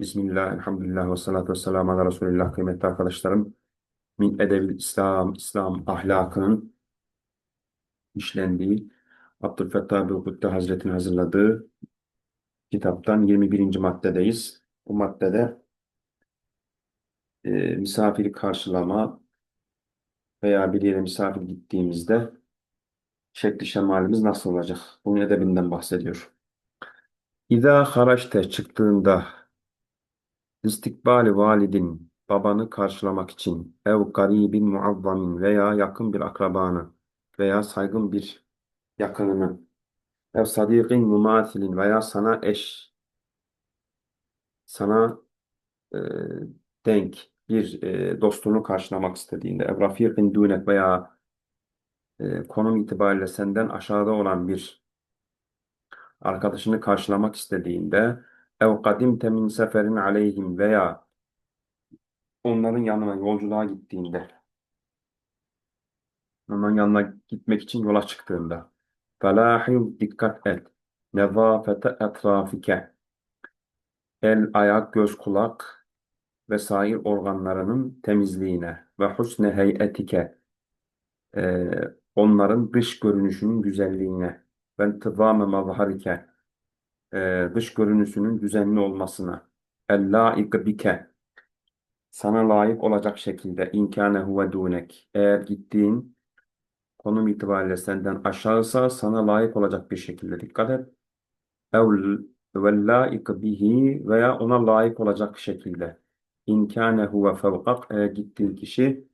Bismillah, elhamdülillah ve salatu ve selamu ala Resulillah kıymetli arkadaşlarım. Min edebil İslam, İslam ahlakının işlendiği Abdülfettah Bülkütte Hazretleri'nin hazırladığı kitaptan 21. maddedeyiz. Bu maddede e, misafiri karşılama veya bir yere misafir gittiğimizde şekli şemalimiz nasıl olacak? Bunun edebinden bahsediyor. İza haraçte çıktığında İstikbali validin babanı karşılamak için ev garibin muavvamin veya yakın bir akrabanı veya saygın bir yakınını ev sadiqin mumathilin veya sana eş sana e, denk bir e, dostunu karşılamak istediğinde ev rafiqin dunek veya e, konum itibariyle senden aşağıda olan bir arkadaşını karşılamak istediğinde ev kadimte min seferin aleyhim veya onların yanına yolculuğa gittiğinde, onların yanına gitmek için yola çıktığında, felâhil dikkat et, nezâfete etrafike, el, ayak, göz, kulak ve sair organlarının temizliğine ve husne heyetike, e, onların dış görünüşünün güzelliğine ve intizâme mazharike, e, dış görünüşünün düzenli olmasına, el-lâik bike, sana layık olacak şekilde inkâne huve dûnek. Eğer gittiğin konum itibariyle senden aşağısa sana layık olacak bir şekilde dikkat et. Ev ve layık bihi veya ona layık olacak şekilde. İnkâne huve fevkak eğer gittiğin kişi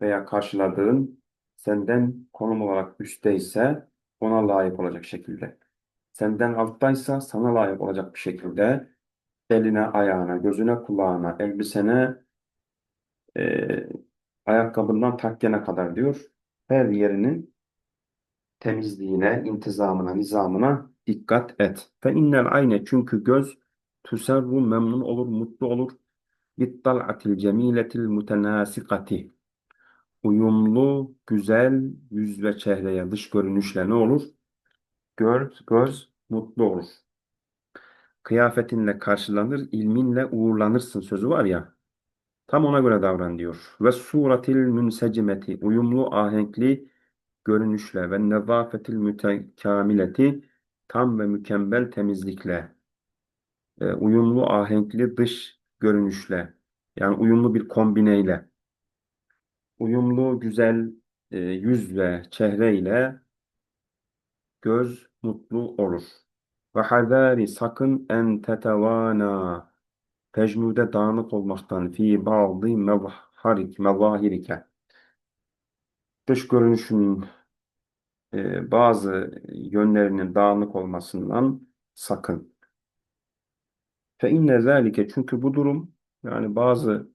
veya karşıladığın senden konum olarak üstteyse ona layık olacak şekilde. Senden alttaysa sana layık olacak bir şekilde eline, ayağına, gözüne, kulağına, elbisene, e, ayakkabından takkene kadar diyor. Her yerinin temizliğine, intizamına, nizamına dikkat et. Fe innel ayne çünkü göz tuserru memnun olur, mutlu olur. Bittal'atil cemiletil mutenasikati. Uyumlu, güzel yüz ve çehreye, dış görünüşle ne olur? Göz, göz mutlu olur. Kıyafetinle karşılanır, ilminle uğurlanırsın sözü var ya. Tam ona göre davran diyor. Ve suratil münsecimeti uyumlu ahenkli görünüşle ve nezafetil mütekamileti tam ve mükemmel temizlikle e, uyumlu ahenkli dış görünüşle yani uyumlu bir kombineyle uyumlu güzel e, yüz ve çehreyle göz mutlu olur. Ve hazari sakın en tetevana tecnüde dağınık olmaktan fi bazı mevharik mevahirike dış görünüşünün e, bazı yönlerinin dağınık olmasından sakın. Fe inne zâlike çünkü bu durum yani bazı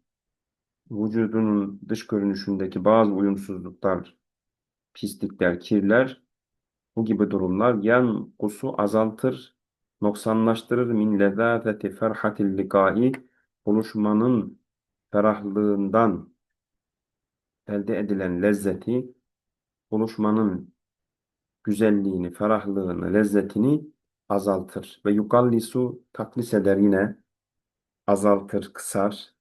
vücudunun dış görünüşündeki bazı uyumsuzluklar, pislikler, kirler bu gibi durumlar yan kusu azaltır, noksanlaştırır min lezâfeti ferhatil likai buluşmanın ferahlığından elde edilen lezzeti buluşmanın güzelliğini, ferahlığını, lezzetini azaltır. Ve yukallisu taklis eder yine azaltır, kısar.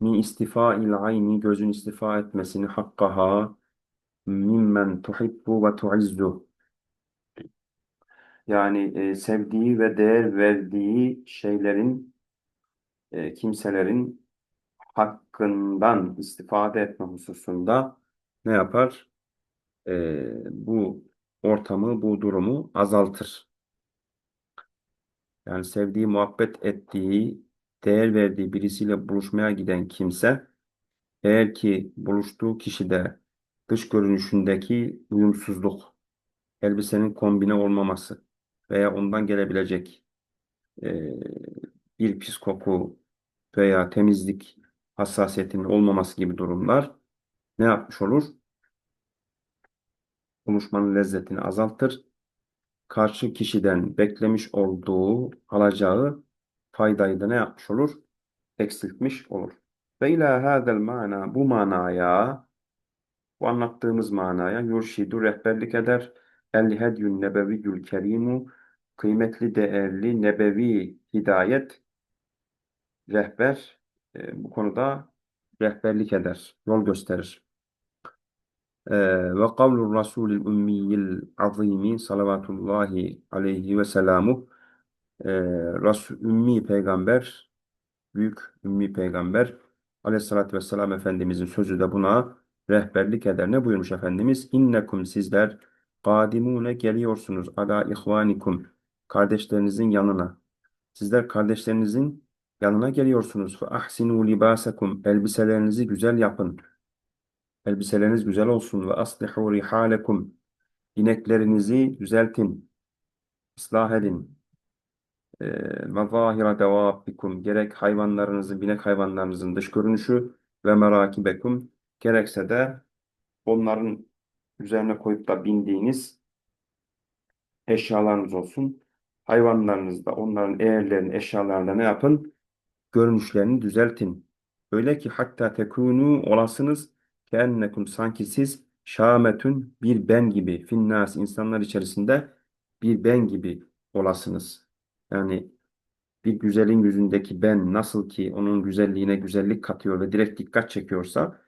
Mi istifa il ayni gözün istifa etmesini hakkaha mimmen tuhibbu ve tuizzu yani e, sevdiği ve değer verdiği şeylerin e, kimselerin hakkından istifade etme hususunda ne yapar? E, bu ortamı, bu durumu azaltır. Yani sevdiği, muhabbet ettiği, değer verdiği birisiyle buluşmaya giden kimse eğer ki buluştuğu kişide dış görünüşündeki uyumsuzluk, elbisenin kombine olmaması veya ondan gelebilecek e, bir pis koku veya temizlik hassasiyetinin olmaması gibi durumlar ne yapmış olur? Buluşmanın lezzetini azaltır. Karşı kişiden beklemiş olduğu, alacağı faydayı da ne yapmış olur? Eksiltmiş olur. Ve ila hadel mana bu manaya bu anlattığımız manaya yurşidu rehberlik eder. El hedyün nebeviyyül kerimu kıymetli değerli nebevi hidayet rehber e, bu konuda rehberlik eder, yol gösterir. E, ve kavlur Rasulil Ümmiyil Azimi salavatullahi aleyhi ve selamu e, Resul, Ümmi Peygamber, büyük Ümmi Peygamber aleyhissalatü vesselam Efendimizin sözü de buna rehberlik eder. Ne buyurmuş Efendimiz? İnnekum sizler kadimune geliyorsunuz ala ihvanikum kardeşlerinizin yanına. Sizler kardeşlerinizin yanına geliyorsunuz. Ahsinu libasakum elbiselerinizi güzel yapın. Elbiseleriniz güzel olsun ve aslihu rihalekum ineklerinizi düzeltin, ıslah edin. Ee, Ve zahira devabbikum gerek hayvanlarınızın, binek hayvanlarınızın dış görünüşü ve merakibekum gerekse de onların üzerine koyup da bindiğiniz eşyalarınız olsun. Hayvanlarınızda onların eğerlerini, eşyalarını ne yapın? Görünüşlerini düzeltin. Öyle ki hatta tekunu olasınız keennekum sanki siz şametün bir ben gibi finnas insanlar içerisinde bir ben gibi olasınız. Yani bir güzelin yüzündeki ben nasıl ki onun güzelliğine güzellik katıyor ve direkt dikkat çekiyorsa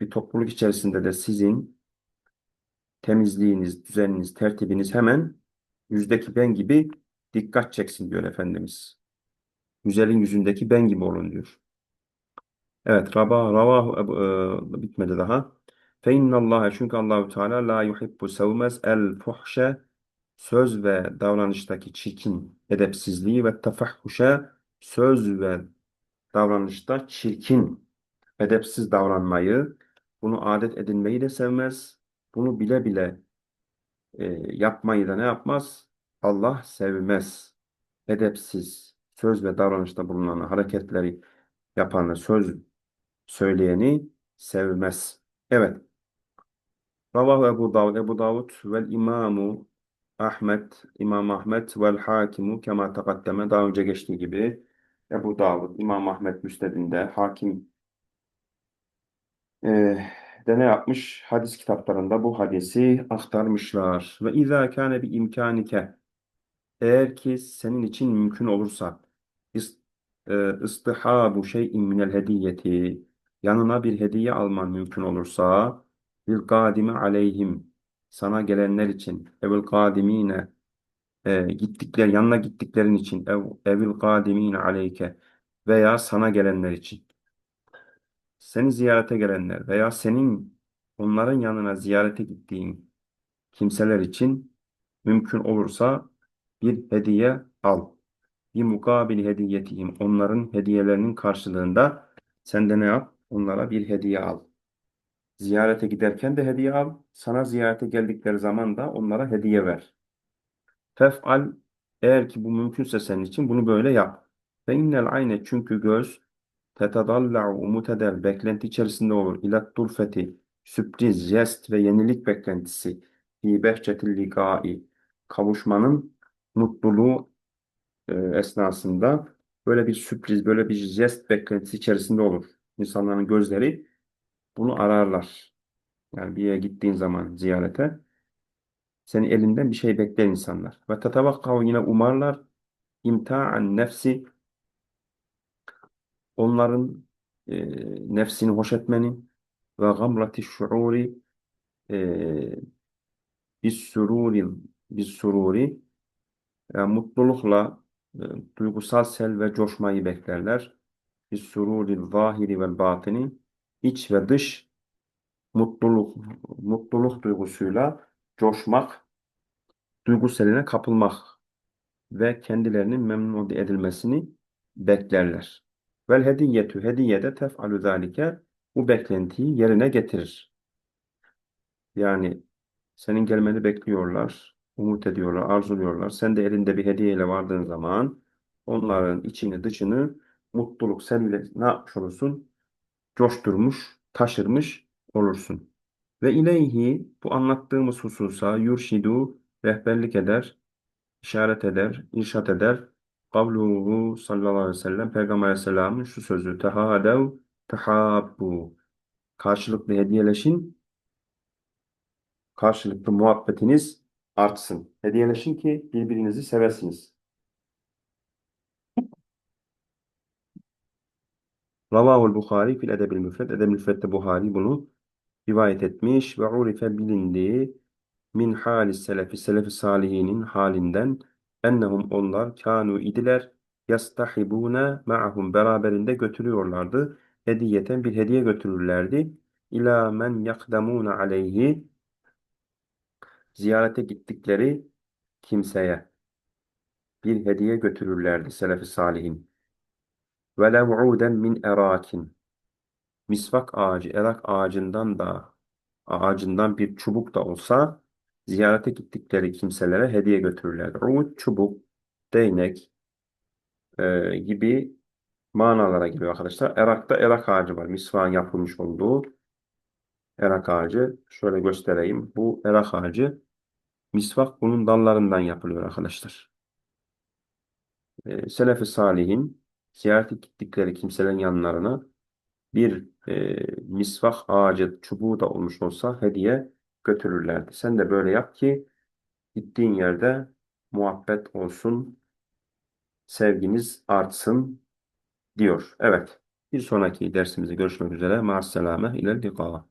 bir topluluk içerisinde de sizin temizliğiniz, düzeniniz, tertibiniz hemen yüzdeki ben gibi dikkat çeksin diyor Efendimiz. Güzelin yüzündeki ben gibi olun diyor. Evet, raba, ebu, e, bitmedi daha. Fe innallâhe çünkü Allahü Teala la yuhibbu sevmez el fuhşe söz ve davranıştaki çirkin edepsizliği ve tefahhuşe söz ve davranışta çirkin edepsiz davranmayı, bunu adet edinmeyi de sevmez. Bunu bile bile e, yapmayı da ne yapmaz? Allah sevmez. Edepsiz söz ve davranışta bulunan hareketleri yapanı, söz söyleyeni sevmez. Evet. Ravahu Ebu Davud, Ebu Davud vel imamu Ahmet, İmam Ahmet vel hakimu kema takaddeme daha önce geçtiği gibi Ebu Davud, İmam Ahmet müstedinde hakim e, de ne yapmış? Hadis kitaplarında bu hadisi aktarmışlar. Ve izâ kâne bi imkânike eğer ki senin için mümkün olursa e, istihabu şey'in minel hediyeti yanına bir hediye alman mümkün olursa bil kadimi aleyhim sana gelenler için evil kadimine e, gittikler yanına gittiklerin için ev, evil kadimine aleyke veya sana gelenler için seni ziyarete gelenler veya senin onların yanına ziyarete gittiğin kimseler için mümkün olursa bir hediye al. Bir mukabil hediyetihim. Onların hediyelerinin karşılığında sen de ne yap? Onlara bir hediye al. Ziyarete giderken de hediye al. Sana ziyarete geldikleri zaman da onlara hediye ver. Tef'al eğer ki bu mümkünse senin için bunu böyle yap. Ve innel ayne çünkü göz tetedalla'u umut eder, beklenti içerisinde olur. İlat durfeti, sürpriz, jest ve yenilik beklentisi. Fi behçetil likai, kavuşmanın mutluluğu e, esnasında böyle bir sürpriz, böyle bir jest beklentisi içerisinde olur. İnsanların gözleri bunu ararlar. Yani bir yere gittiğin zaman ziyarete senin elinden bir şey bekler insanlar. Ve tetevakkav yine umarlar imta'an nefsi onların e, nefsini hoş etmeni ve gamrati şuuri e, bis sururi bis sururi yani mutlulukla e, duygusal sel ve coşmayı beklerler. Bis sururi zahiri vel batini iç ve dış mutluluk mutluluk duygusuyla coşmak, duyguseline kapılmak ve kendilerinin memnun edilmesini beklerler. Vel hediyetü hediye de tef'alü zalike bu beklentiyi yerine getirir. Yani senin gelmeni bekliyorlar, umut ediyorlar, arzuluyorlar. Sen de elinde bir hediyeyle vardığın zaman onların içini dışını mutluluk seninle ne yapmış olursun? Coşturmuş, taşırmış olursun. Ve ileyhi bu anlattığımız hususa yurşidu rehberlik eder, işaret eder, irşat eder. Kavluhu sallallahu aleyhi ve sellem Peygamber aleyhisselamın şu sözü tehadev tehabbu karşılıklı hediyeleşin karşılıklı muhabbetiniz artsın. Hediyeleşin ki birbirinizi sevesiniz. Ravahul Bukhari fil edebil müfred. Edeb müfredde Buhari bunu rivayet etmiş ve urife bilindiği min halis selefi selefi salihinin halinden ennehum onlar kanu idiler yastahibune ma'ahum beraberinde götürüyorlardı. Hediyeten bir hediye götürürlerdi. İlâ men yakdamûne aleyhi ziyarete gittikleri kimseye bir hediye götürürlerdi selefi salihin. Ve lev'uden min erakin misvak ağacı, erak ağacından da ağacından bir çubuk da olsa ziyarete gittikleri kimselere hediye götürürlerdi. Ud, çubuk, değnek e, gibi manalara geliyor arkadaşlar. Erak'ta erak ağacı var. Misvağın yapılmış olduğu erak ağacı. Şöyle göstereyim. Bu erak ağacı. Misvak bunun dallarından yapılıyor arkadaşlar. E, Selefi Salih'in ziyarete gittikleri kimselerin yanlarına bir e, misvak ağacı çubuğu da olmuş olsa hediye götürürlerdi. Sen de böyle yap ki gittiğin yerde muhabbet olsun, sevginiz artsın diyor. Evet. Bir sonraki dersimizde görüşmek üzere. Ma'as selame. İlel liqa.